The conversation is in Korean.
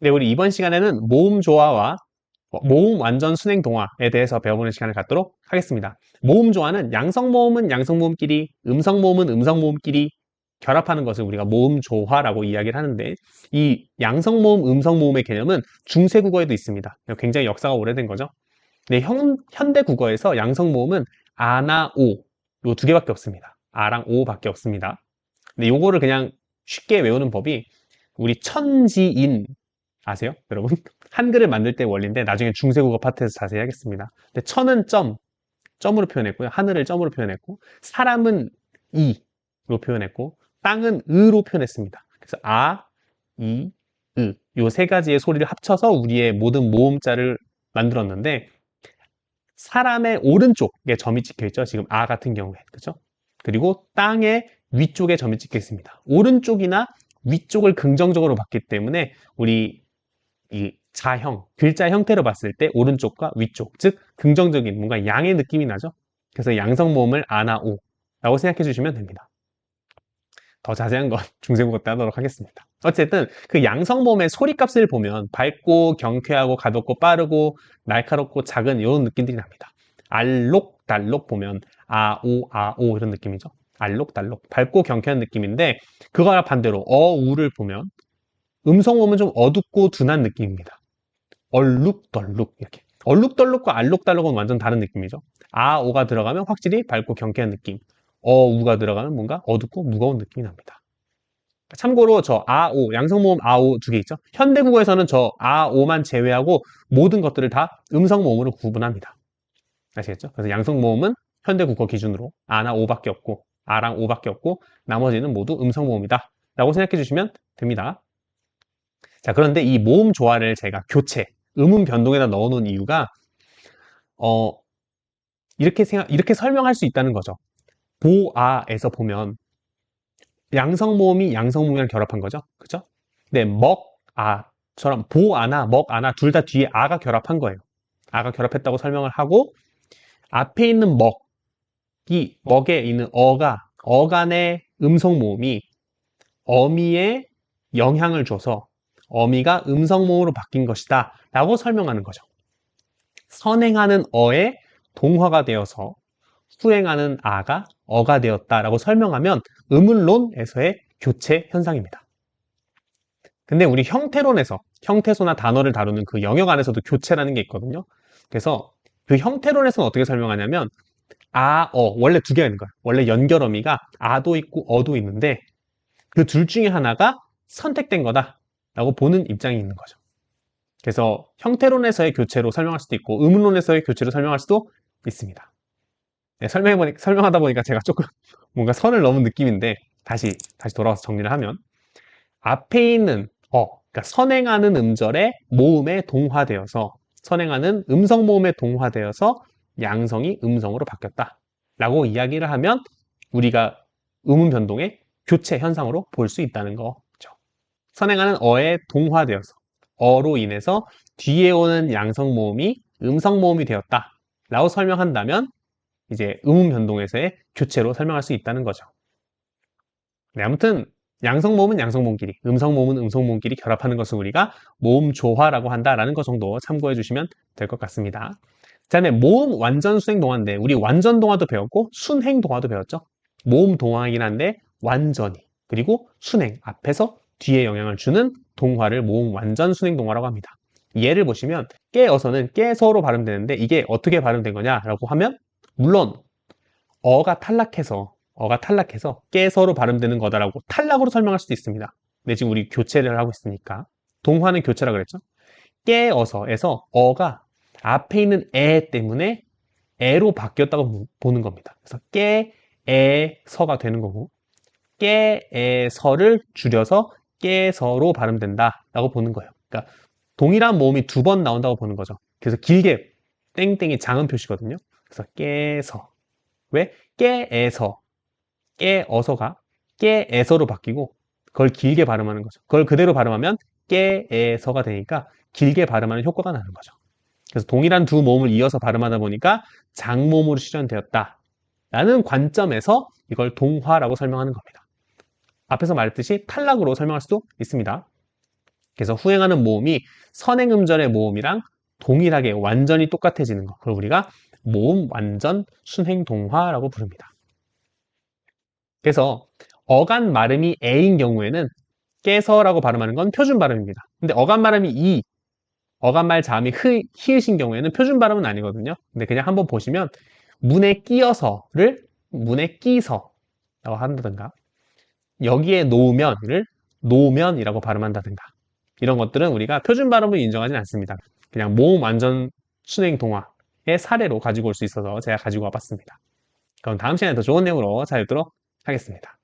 네, 우리 이번 시간에는 모음 조화와 모음 완전 순행 동화에 대해서 배워보는 시간을 갖도록 하겠습니다. 모음 조화는 양성 모음은 양성 모음끼리, 음성 모음은 음성 모음끼리 결합하는 것을 우리가 모음 조화라고 이야기를 하는데 이 양성 모음, 음성 모음의 개념은 중세 국어에도 있습니다. 굉장히 역사가 오래된 거죠. 네, 현, 현대 국어에서 양성 모음은 아나, 오, 요 두 개밖에 없습니다. 아랑 오밖에 없습니다. 근데 요거를 그냥 쉽게 외우는 법이 우리 천지인 아세요? 여러분? 한글을 만들 때 원리인데 나중에 중세국어 파트에서 자세히 하겠습니다. 근데 천은 점, 점으로 표현했고요. 하늘을 점으로 표현했고 사람은 이로 표현했고 땅은 으로 표현했습니다. 그래서 아, 이, 으. 요 세 가지의 소리를 합쳐서 우리의 모든 모음자를 만들었는데 사람의 오른쪽에 점이 찍혀 있죠. 지금 아 같은 경우에. 그죠? 그리고 땅의 위쪽에 점이 찍혀 있습니다. 오른쪽이나 위쪽을 긍정적으로 봤기 때문에 우리 이 자형, 글자 형태로 봤을 때 오른쪽과 위쪽, 즉 긍정적인 뭔가 양의 느낌이 나죠. 그래서 양성 모음을 아나 오 라고 생각해 주시면 됩니다. 더 자세한 건 중세국어 때 하도록 하겠습니다. 어쨌든 그 양성 모음의 소리 값을 보면 밝고 경쾌하고 가볍고 빠르고 날카롭고 작은 이런 느낌들이 납니다. 알록 달록 보면 아오 아오 이런 느낌이죠. 알록 달록 밝고 경쾌한 느낌인데 그거와 반대로 어우를 보면 음성 모음은 좀 어둡고 둔한 느낌입니다. 얼룩덜룩 이렇게 얼룩덜룩과 알록달록은 완전 다른 느낌이죠. 아, 오가 들어가면 확실히 밝고 경쾌한 느낌. 어, 우가 들어가면 뭔가 어둡고 무거운 느낌이 납니다. 참고로 저 아, 오, 양성모음 아, 오 두 개 있죠. 현대국어에서는 저 아, 오만 제외하고 모든 것들을 다 음성모음으로 구분합니다. 아시겠죠? 그래서 양성모음은 현대국어 기준으로 아나 오밖에 없고 아랑 오밖에 없고 나머지는 모두 음성모음이다. 라고 생각해 주시면 됩니다. 자, 그런데 이 모음 조화를 제가 교체, 음운 변동에다 넣어 놓은 이유가, 어, 이렇게 생각, 이렇게 설명할 수 있다는 거죠. 보아에서 보면, 양성 모음이 양성 모음이랑 결합한 거죠. 그죠? 네, 먹, 아처럼 보아나 먹, 아나 둘 다 뒤에 아가 결합한 거예요. 아가 결합했다고 설명을 하고, 앞에 있는 먹이, 먹에 있는 어가, 어간의 음성 모음이 어미에 영향을 줘서 어미가 음성모음으로 바뀐 것이다 라고 설명하는 거죠. 선행하는 어에 동화가 되어서 수행하는 아가 어가 되었다 라고 설명하면 의문론에서의 교체 현상입니다. 근데 우리 형태론에서 형태소나 단어를 다루는 그 영역 안에서도 교체라는 게 있거든요. 그래서 그 형태론에서는 어떻게 설명하냐면 아, 어, 원래 두 개가 있는 거예요. 원래 연결어미가 아도 있고 어도 있는데 그 둘 중에 하나가 선택된 거다. 라고 보는 입장이 있는 거죠. 그래서 형태론에서의 교체로 설명할 수도 있고 의문론에서의 교체로 설명할 수도 있습니다. 네, 설명해 설명하다 보니까 제가 조금 뭔가 선을 넘은 느낌인데 다시 다시 돌아와서 정리를 하면 앞에 있는 어, 그러니까 선행하는 음절의 모음에 동화되어서 선행하는 음성 모음에 동화되어서 양성이 음성으로 바뀌었다. 라고 이야기를 하면 우리가 음운 변동의 교체 현상으로 볼 수 있다는 거 선행하는 어에 동화되어서 어로 인해서 뒤에 오는 양성 모음이 음성 모음이 되었다 라고 설명한다면 이제 음음 변동에서의 교체로 설명할 수 있다는 거죠. 네, 아무튼 양성 모음은 양성 모음끼리, 음성 모음은 음성 모음끼리 결합하는 것을 우리가 모음 조화라고 한다라는 것 정도 참고해 주시면 될 것 같습니다. 그 다음에 모음 완전 순행 동화인데 우리 완전 동화도 배웠고 순행 동화도 배웠죠. 모음 동화이긴 한데 완전히 그리고 순행 앞에서 뒤에 영향을 주는 동화를 모음 완전 순행 동화라고 합니다. 예를 보시면 깨어서는 깨서로 발음되는데 이게 어떻게 발음된 거냐라고 하면 물론 어가 탈락해서 어가 탈락해서 깨서로 발음되는 거다라고 탈락으로 설명할 수도 있습니다. 근데 지금 우리 교체를 하고 있으니까 동화는 교체라 그랬죠. 깨어서에서 어가 앞에 있는 에 때문에 에로 바뀌었다고 보는 겁니다. 그래서 깨에서가 되는 거고 깨에서를 줄여서 깨서로 발음된다라고 보는 거예요. 그러니까 동일한 모음이 두 번 나온다고 보는 거죠. 그래서 길게 땡땡이 장은 표시거든요. 그래서 깨서 왜 깨에서 깨어서가 깨에서로 바뀌고 그걸 길게 발음하는 거죠. 그걸 그대로 발음하면 깨에서가 되니까 길게 발음하는 효과가 나는 거죠. 그래서 동일한 두 모음을 이어서 발음하다 보니까 장모음으로 실현되었다. 라는 관점에서 이걸 동화라고 설명하는 겁니다. 앞에서 말했듯이 탈락으로 설명할 수도 있습니다. 그래서 후행하는 모음이 선행 음절의 모음이랑 동일하게 완전히 똑같아지는 거. 그걸 우리가 모음 완전 순행 동화라고 부릅니다. 그래서 어간 발음이 에인 경우에는 깨서라고 발음하는 건 표준 발음입니다. 근데 어간 발음이 이, 어간말 자음이 흐, 히읗인 경우에는 표준 발음은 아니거든요. 근데 그냥 한번 보시면 문에 끼어서를 문에 끼서라고 한다든가 여기에 놓으면을 놓으면이라고 발음한다든가 이런 것들은 우리가 표준 발음을 인정하지 않습니다. 그냥 모음 완전 순행 동화의 사례로 가지고 올 수 있어서 제가 가지고 와봤습니다. 그럼 다음 시간에 더 좋은 내용으로 찾아뵙도록 하겠습니다.